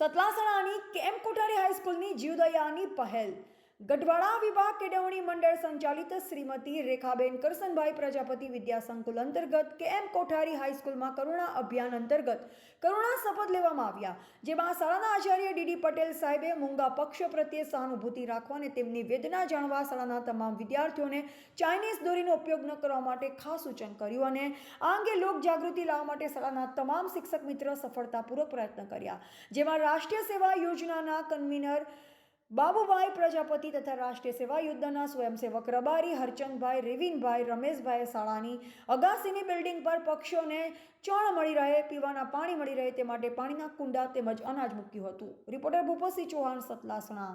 સતલાસણાની કેમ કોઠારી હાઈસ્કૂલની જીવદયાની પહેલ. ગઢવાડા વિભાગ કેળવણી મંડળ સંચાલિત શ્રીમતી રેખાબેન કરસનભાઈ પ્રજાપતિ વિદ્યા સંકુલ અંતર્ગત એમ કોઠારી હાઈસ્કૂલમાં કરુણા અભિયાન અંતર્ગત કરુણા શપથ લેવામાં આવ્યા, જેમાં શાળાના આચાર્ય ડીડી પટેલ સાહેબે મૂંગા પક્ષ પ્રત્યે સહાનુભૂતિ રાખવા અને તેમની વેદના જાણવા શાળાના તમામ વિદ્યાર્થીઓને ચાઇનીઝ દોરીનો ઉપયોગ ન કરવા માટે ખાસ સૂચન કર્યું અને આ અંગે લોક જાગૃતિ લાવવા માટે શાળાના તમામ શિક્ષક મિત્ર સફળતાપૂર્વક પ્રયત્ન કર્યા, જેમાં રાષ્ટ્રીય સેવા યોજનાના કન્વીનર બાબુભાઈ પ્રજાપતિ તથા રાષ્ટ્રીય સેવા યુદ્ધના સ્વયંસેવક રબારી, હરચંદભાઈ, રેવિનભાઈ રમેશભાઈ શાળાની અગાસીની બિલ્ડિંગ પર પક્ષીઓને ચણ મળી રહે, પીવાના પાણી મળી રહે તે માટે પાણીના કુંડા તેમજ અનાજ મૂક્યું હતું. રિપોર્ટર ભૂપતસિંહ ચૌહાણ, સતલાસણા.